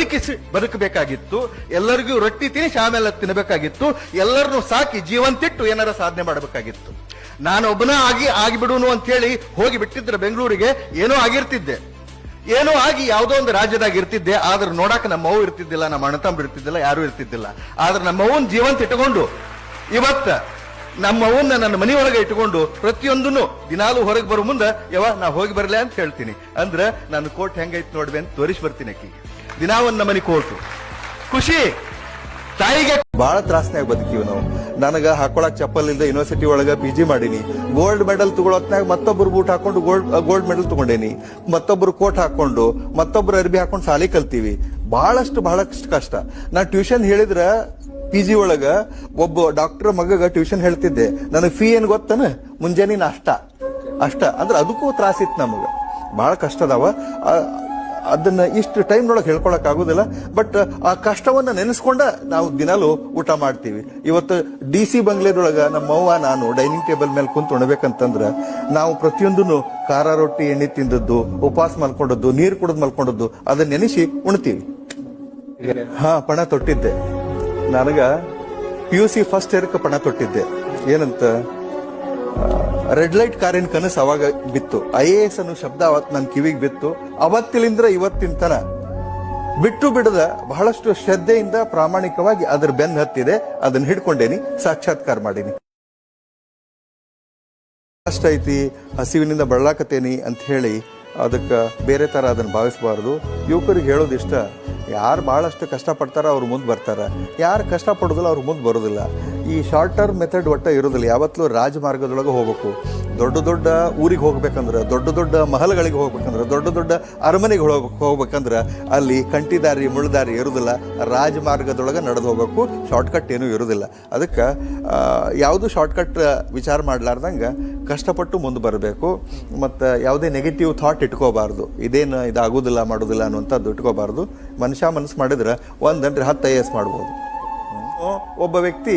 ಬದುಕಿಸಿ, ಬದುಕಬೇಕಾಗಿತ್ತು. ಎಲ್ಲರಿಗೂ ರೊಟ್ಟಿ ತಿನ್ನಿಸಿ ಆಮೇಲೆ ತಿನ್ನಬೇಕಾಗಿತ್ತು ಎಲ್ಲರನ್ನೂ ಸಾಕಿ ಜೀವಂತಿಟ್ಟು ಏನಾರ ಸಾಧನೆ ಮಾಡಬೇಕಾಗಿತ್ತು. ನಾನು ಒಬ್ಬನ ಆಗಿ ಆಗಿಬಿಡುನು ಅಂತ ಹೇಳಿ ಹೋಗಿ ಬಿಟ್ಟಿದ್ರೆ ಬೆಂಗಳೂರಿಗೆ ಏನೋ ಆಗಿರ್ತಿದ್ದೆ. ಏನೋ ಆಗಿ ಯಾವುದೋ ಒಂದು ರಾಜ್ಯದಾಗ ಇರ್ತಿದ್ದೆ. ಆದ್ರೆ ನೋಡಾಕ ನಮ್ಮ ಅವ್ವ ಇರ್ತಿದ್ದಿಲ್ಲ, ನಮ್ಮ ಅಣ್ಣತಮ್ಮ ಇರ್ತಿದ್ದಿಲ್ಲ, ಯಾರು ಇರ್ತಿದ್ದಿಲ್ಲ. ಆದ್ರೆ ನಮ್ಮ ಅವ್ವನ್ ಜೀವಂತ ಇಟ್ಕೊಂಡು ಇವತ್ತ ನಮ್ಮ ಅವನ್ನ ನನ್ನ ಮನೆಯೊಳಗೆ ಇಟ್ಕೊಂಡು ಪ್ರತಿಯೊಂದನ್ನು ದಿನಾಲು ಹೊರಗೆ ಬರೋ ಮುಂದೆ ಯಾವ ನಾ ಹೋಗಿ ಬರಲೇ ಅಂತ ಹೇಳ್ತೀನಿ. ಅಂದ್ರೆ ನನ್ನ ಕೋಟ್ ಹೆಂಗೈತ್ ನೋಡ್ಬೆ ಅಂತ ತೋರಿಸಿ ಬರ್ತೀನಿ ಆಕಿ ದಿನಾ ಒಂದು ನಮನಿ ಕೋಟು ಖುಷಿ. ತಾಯಿಗೆ ಬಹಳ ತ್ರಾಸನಾಗ ಬದುಕಿವಿ ನಾವು. ನನಗ ಹಾಕೊಳಕ್ ಚಪ್ಪಲ್ ಇಲ್ದ ಯೂನಿವರ್ಸಿಟಿ ಒಳಗ ಪಿ ಜಿ ಮಾಡೀನಿ. ಗೋಲ್ಡ್ ಮೆಡಲ್ ತಗೊಳತ್ನಾಗ ಮತ್ತೊಬ್ರು ಬೂಟ್ ಹಾಕೊಂಡು ಗೋಲ್ಡ್ ಗೋಲ್ಡ್ ಮೆಡಲ್ ತಗೊಂಡೇನಿ. ಮತ್ತೊಬ್ಬರು ಕೋಟ್ ಹಾಕೊಂಡು, ಮತ್ತೊಬ್ಬರು ಅರ್ಬಿ ಹಾಕೊಂಡು ಸಾಲಿ ಕಲ್ತೀವಿ. ಬಹಳಷ್ಟು ಬಹಳಷ್ಟು ಕಷ್ಟ. ನಾ ಟ್ಯೂಷನ್ ಹೇಳಿದ್ರ ಪಿ ಜಿ ಒಳಗ ಒಬ್ಬ ಡಾಕ್ಟರ್ ಮಗಗ ಟ್ಯೂಷನ್ ಹೇಳ್ತಿದ್ದೆ. ನನಗೆ ಫೀ ಏನ್ ಗೊತ್ತನ? ಮುಂಜಾನೆ ಅಷ್ಟ ಅಷ್ಟ. ಅಂದ್ರೆ ಅದಕ್ಕೂ ತ್ರಾಸಿತ್ತು ನಮಗ. ಬಹಳ ಕಷ್ಟ ಅದನ್ನ ಇಷ್ಟು ಟೈಮ್ ನೊಳಗೆ ಹೇಳ್ಕೊಳಕ್ ಆಗುದಿಲ್ಲ. ಬಟ್ ಆ ಕಷ್ಟವನ್ನ ನೆನೆಸ್ಕೊಂಡ ನಾವು ದಿನಾಲೂ ಊಟ ಮಾಡ್ತೀವಿ. ಇವತ್ತು ಡಿ ಸಿ ಬಂಗ್ಲೆದೊಳಗ ನಮ್ಮ ಅವ್ವ ನಾನು ಡೈನಿಂಗ್ ಟೇಬಲ್ ಮೇಲೆ ಕುಂತು ಉಣಬೇಕಂತಂದ್ರ ನಾವು ಪ್ರತಿಯೊಂದನ್ನು ಖಾರ ರೊಟ್ಟಿ, ಎಣ್ಣೆ ತಿಂದದ್ದು, ಉಪವಾಸ ಮಲ್ಕೊಂಡದ್ದು, ನೀರು ಕುಡಿದ್ ಮಲ್ಕೊಂಡದ್ದು, ಅದನ್ನ ನೆನೆಸಿ ಉಣ್ತೀವಿ. ಹಾ, ಪಣ ತೊಟ್ಟಿದ್ದೆ. ನನಗ ಪಿ ಯು ಸಿ ಫಸ್ಟ್ ಇಯರ್ಕ ಪಣ ತೊಟ್ಟಿದ್ದೆ. ಏನಂತ? ರೆಡ್ ಲೈಟ್ ಕಾರಿನ ಕನಸು ಅವಾಗ ಬಿತ್ತು. ಐ ಎ ಎಸ್ ಅನ್ನೋ ಶಬ್ದ ಅವತ್ ನನ್ನ ಕಿವಿಗೆ ಬಿತ್ತು. ಅವತ್ತಿಲಿಂದ್ರ ಇವತ್ತಿನ ತನ. ಬಿಟ್ಟು ಬಿಡದ ಬಹಳಷ್ಟು ಶ್ರದ್ಧೆಯಿಂದ ಪ್ರಾಮಾಣಿಕವಾಗಿ ಅದ್ರ ಬೆನ್ನ ಹತ್ತಿದೆ. ಅದನ್ನ ಹಿಡ್ಕೊಂಡೇನಿ, ಸಾಕ್ಷಾತ್ಕಾರ ಮಾಡೀನಿ. ಕಷ್ಟ ಐತಿ, ಹಸಿವಿನಿಂದ ಬಳ್ಳಾಕತೇನಿ ಅಂತ ಹೇಳಿ ಅದಕ್ಕೆ ಬೇರೆ ತರ ಅದನ್ನ ಭಾವಿಸಬಾರ್ದು. ಯುವಕರಿಗೆ ಹೇಳೋದಿಷ್ಟ ಯಾರು ಬಹಳಷ್ಟು ಕಷ್ಟಪಡ್ತಾರ ಅವ್ರು ಮುಂದೆ ಬರ್ತಾರ. ಯಾರು ಕಷ್ಟಪಡೋದಿಲ್ಲ ಅವ್ರು ಮುಂದೆ ಬರೋದಿಲ್ಲ. ಈ ಶಾರ್ಟ್ ಟರ್ಮ್ ಮೆಥಡ್ ಒಟ್ಟು ಇರೋದಿಲ್ಲ. ಯಾವತ್ತೂ ರಾಜಮಾರ್ಗದೊಳಗೆ ಹೋಗಬೇಕು. ದೊಡ್ಡ ದೊಡ್ಡ ಊರಿಗೆ ಹೋಗ್ಬೇಕಂದ್ರೆ, ದೊಡ್ಡ ದೊಡ್ಡ ಮಹಲ್ಗಳಿಗೆ ಹೋಗ್ಬೇಕಂದ್ರೆ, ದೊಡ್ಡ ದೊಡ್ಡ ಅರಮನೆಗೆ ಹೋಗ್ಬೇಕು ಹೋಗ್ಬೇಕಂದ್ರೆ ಅಲ್ಲಿ ಕಂಟಿದಾರಿ ಮುಳ್ಳುದಾರಿ ಇರೋದಿಲ್ಲ. ರಾಜಮಾರ್ಗದೊಳಗೆ ನಡೆದು ಹೋಗ್ಬೇಕು. ಶಾರ್ಟ್ಕಟ್ ಏನೂ ಇರೋದಿಲ್ಲ. ಅದಕ್ಕೆ ಯಾವುದು ಶಾರ್ಟ್ಕಟ್ ವಿಚಾರ ಮಾಡಲಾರ್ದಂಗೆ ಕಷ್ಟಪಟ್ಟು ಮುಂದೆ ಬರಬೇಕು. ಮತ್ತು ಯಾವುದೇ ನೆಗೆಟಿವ್ ಥಾಟ್ ಇಟ್ಕೋಬಾರ್ದು. ಇದೇನು ಇದಾಗೋದಿಲ್ಲ, ಮಾಡೋದಿಲ್ಲ ಅನ್ನುವಂಥದ್ದು ಇಟ್ಕೋಬಾರ್ದು. ಮನುಷ್ಯ ಮನಸ್ಸು ಮಾಡಿದ್ರೆ ಒಂದಂದ್ರೆ ಹತ್ತು ಐ ಎಸ್ ಮಾಡ್ಬೋದು. ಒಬ್ಬ ವ್ಯಕ್ತಿ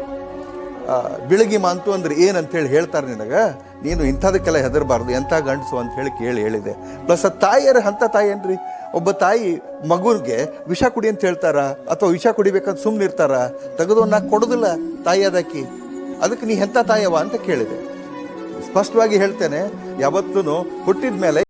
ಬಿಳಗಿ ಮಾಂತು ಅಂದ್ರೆ ಏನಂತೇಳಿ ಹೇಳ್ತಾರೆ ನಿನಗೆ? ನೀನು ಇಂಥದಕ್ಕೆಲ್ಲ ಹೆದರಬಾರ್ದು, ಎಂಥ ಗಂಡಸು ಅಂತ ಹೇಳಿ ಕೇಳಿ ಹೇಳಿದೆ. ಪ್ಲಸ್ ಆ ತಾಯಿಯರ ಅಂಥ ತಾಯಿ ಏನ್ರಿ? ಒಬ್ಬ ತಾಯಿ ಮಗುವಿಗೆ ವಿಷ ಕುಡಿ ಅಂತ ಹೇಳ್ತಾರ, ಅಥವಾ ವಿಷ ಕುಡಿಬೇಕಂತ ಸುಮ್ಮನೆ ಇರ್ತಾರ, ತೆಗೆದು ನಾ ಕೊಡೋದಿಲ್ಲ ತಾಯಿ ಅದಕ್ಕೆ. ಅದಕ್ಕೆ ನೀ ಎಂಥ ತಾಯವ ಅಂತ ಕೇಳಿದೆ. ಸ್ಪಷ್ಟವಾಗಿ ಹೇಳ್ತೇನೆ ಯಾವತ್ತೂ ಹುಟ್ಟಿದ ಮೇಲೆ